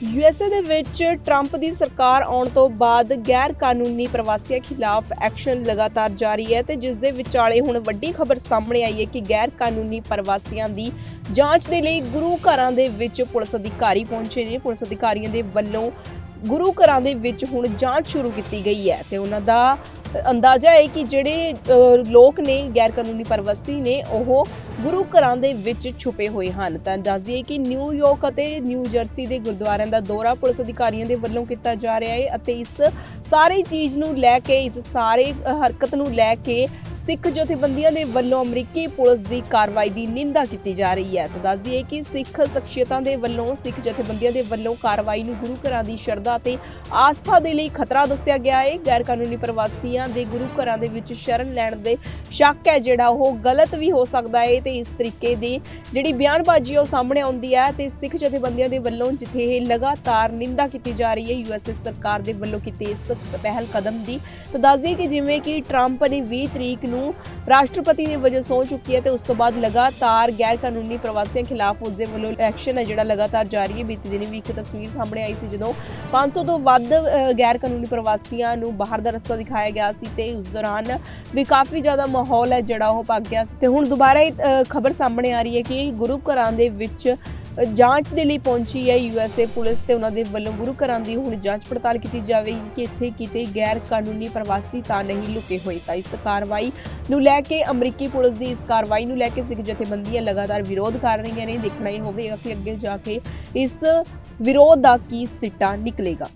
USA ਦੇ ਵਿੱਚ Trump ਦੀ ਸਰਕਾਰ ਆਉਣ ਤੋਂ ਬਾਅਦ ਗੈਰ ਕਾਨੂੰਨੀ ਪ੍ਰਵਾਸੀਆਂ ਖਿਲਾਫ ਐਕਸ਼ਨ ਲਗਾਤਾਰ ਜਾਰੀ ਹੈ ਤੇ ਜਿਸ ਦੇ ਵਿਚਾਲੇ ਹੁਣ ਵੱਡੀ ਖਬਰ ਸਾਹਮਣੇ ਆਈ ਹੈ ਕਿ ਗੈਰ ਕਾਨੂੰਨੀ ਪ੍ਰਵਾਸੀਆਂ ਦੀ ਜਾਂਚ ਦੇ ਲਈ ਗੁਰੂ ਘਰਾਂ ਦੇ ਵਿੱਚ ਪੁਲਿਸ ਅਧਿਕਾਰੀ ਪਹੁੰਚੇ ਨੇ। ਪੁਲਿਸ ਅਧਿਕਾਰੀਆਂ ਦੇ ਵੱਲੋਂ ਗੁਰੂ ਘਰਾਂ ਦੇ ਵਿੱਚ ਹੁਣ ਜਾਂਚ ਸ਼ੁਰੂ ਕੀਤੀ ਗਈ ਹੈ ਤੇ ਉਹਨਾਂ ਦਾ ਅੰਦਾਜ਼ਾ ਹੈ ਕਿ ਜਿਹੜੇ ਲੋਕ ਨੇ ਗੈਰ ਕਾਨੂੰਨੀ ਪ੍ਰਵਾਸੀ ਨੇ, ਉਹ ਗੁਰੂ ਘਰਾਂ ਦੇ ਵਿੱਚ ਛੁਪੇ ਹੋਏ ਹਨ। ਤਾਂ ਦੱਸਦੀਏ ਕਿ ਨਿਊਯਾਰਕ ਅਤੇ ਨਿਊ ਜਰਸੀ ਦੇ ਗੁਰਦੁਆਰਿਆਂ ਦਾ ਦੌਰਾ ਪੁਲਿਸ ਅਧਿਕਾਰੀਆਂ ਦੇ ਵੱਲੋਂ ਕੀਤਾ ਜਾ ਰਿਹਾ ਹੈ ਅਤੇ ਇਸ ਸਾਰੀ ਚੀਜ਼ ਨੂੰ ਲੈ ਕੇ, ਇਸ ਸਾਰੇ ਹਰਕਤ ਨੂੰ ਲੈ ਕੇ ਸਿੱਖ ਜਥੇਬੰਦੀਆਂ ਦੇ ਵੱਲੋਂ ਅਮਰੀਕੀ ਪੁਲਿਸ ਦੀ ਕਾਰਵਾਈ ਦੀ ਨਿੰਦਾ ਕੀਤੀ ਜਾ ਰਹੀ ਹੈ। ਤਾਂ ਦੱਸ ਦਈਏ ਕਿ ਸਿੱਖ ਸ਼ਖਸੀਅਤਾਂ ਦੇ ਵੱਲੋਂ, ਸਿੱਖ ਜਥੇਬੰਦੀਆਂ ਦੇ ਵੱਲੋਂ ਕਾਰਵਾਈ ਨੂੰ ਗੁਰੂ ਘਰਾਂ ਦੀ ਸ਼ਰਧਾ ਤੇ ਆਸਥਾ ਦੇ ਲਈ ਖਤਰਾ ਦੱਸਿਆ ਗਿਆ ਹੈ ਗੈਰ ਕਾਨੂੰਨੀ ਪ੍ਰਵਾਸੀਆਂ ਦੇ ਗੁਰੂ ਘਰਾਂ ਦੇ ਵਿੱਚ ਸ਼ਰਨ ਲੈਣ ਦੇ ਸ਼ੱਕ ਹੈ ਜਿਹੜਾ ਉਹ ਗਲਤ ਵੀ ਹੋ ਸਕਦਾ ਹੈ ਤੇ ਇਸ ਤਰੀਕੇ ਦੀ ਜਿਹੜੀ ਬਿਆਨਬਾਜ਼ੀ ਹੈ ਉਹ ਸਾਹਮਣੇ ਆਉਂਦੀ ਹੈ ਤੇ ਸਿੱਖ ਜਥੇਬੰਦੀਆਂ ਦੇ ਵੱਲੋਂ ਜਿੱਥੇ ਇਹ ਲਗਾਤਾਰ ਨਿੰਦਾ ਕੀਤੀ ਜਾ ਰਹੀ ਹੈ ਯੂਐਸਏ ਸਰਕਾਰ ਦੇ ਵੱਲੋਂ ਕੀਤੀ ਇਸ ਪਹਿਲ ਕਦਮ ਦੀ। ਤਾਂ ਦੱਸ ਦਈਏ ਕਿ ਜਿਵੇਂ ਕਿ ਟਰੰਪ ਨੇ 20 ਤਰੀਕ ਨੂੰ ਰਾਸ਼ਟਰਪਤੀ ਦੇ ਵਜੋਂ ਸਹੁੰ ਚੁੱਕੀ ਹੈ ਤੇ ਉਸ ਤੋਂ ਬਾਅਦ ਲਗਾਤਾਰ ਗੈਰ ਕਾਨੂੰਨੀ ਪ੍ਰਵਾਸੀਆਂ ਖਿਲਾਫ ਉਸ ਦੇ ਵੱਲੋਂ ਐਕਸ਼ਨ ਹੈ ਜਿਹੜਾ ਲਗਾਤਾਰ ਜਾਰੀ ਹੈ। ਬੀਤੀ ਦਿਨੀ ਵੀ ਇੱਕ ਤਸਵੀਰ ਸਾਹਮਣੇ ਆਈ ਸੀ ਜਦੋਂ 500 ਤੋਂ ਵੱਧ ਗੈਰ ਕਾਨੂੰਨੀ ਪ੍ਰਵਾਸੀਆਂ ਨੂੰ ਬਾਹਰ ਦਾ ਰਸਤਾ ਦਿਖਾਇਆ ਗਿਆ ਸੀ ਤੇ ਉਸ ਦੌਰਾਨ ਵੀ ਕਾਫੀ ਜ਼ਿਆਦਾ ਮਾਹੌਲ ਹੈ ਜਿਹੜਾ ਉਹ ਪੱਕ ਗਿਆ ਸੀ। ਤੇ ਹੁਣ ਦੁਬਾਰਾ ਇਹ ਖਬਰ ਸਾਹਮਣੇ ਆ ਰਹੀ ਹੈ ਕਿ ਗੁਰੂ ਘਰਾਂ ਦੇ ਵਿੱਚ ਜਾਂਚ ਦੇ ਲਈ ਪਹੁੰਚੀ ਹੈ ਯੂਐਸਏ ਪੁਲਿਸ ਤੇ ਉਹਨਾਂ ਦੇ ਵੱਲੋਂ ਗੁਰੂ ਘਰਾਂ ਦੀ ਹੁਣ ਜਾਂਚ ਪੜਤਾਲ ਕੀਤੀ ਜਾਵੇਗੀ ਕਿ ਇੱਥੇ ਕਿਤੇ ਗੈਰ ਕਾਨੂੰਨੀ ਪ੍ਰਵਾਸੀ ਤਾਂ ਨਹੀਂ ਲੁਕੇ ਹੋਏ। ਤਾਂ ਇਸ ਕਾਰਵਾਈ ਨੂੰ ਲੈ ਕੇ ਅਮਰੀਕੀ ਪੁਲਿਸ ਦੀ ਇਸ ਕਾਰਵਾਈ ਨੂੰ ਲੈ ਕੇ ਸਿੱਖ ਜਥੇਬੰਦੀਆਂ ਲਗਾਤਾਰ ਵਿਰੋਧ ਕਰ ਰਹੀਆਂ ਨੇ। ਦੇਖਣਾ ਇਹ ਹੋਵੇਗਾ ਕਿ ਅੱਗੇ ਜਾ ਕੇ ਇਸ ਵਿਰੋਧ ਦਾ ਕੀ ਸਿੱਟਾ ਨਿਕਲੇਗਾ।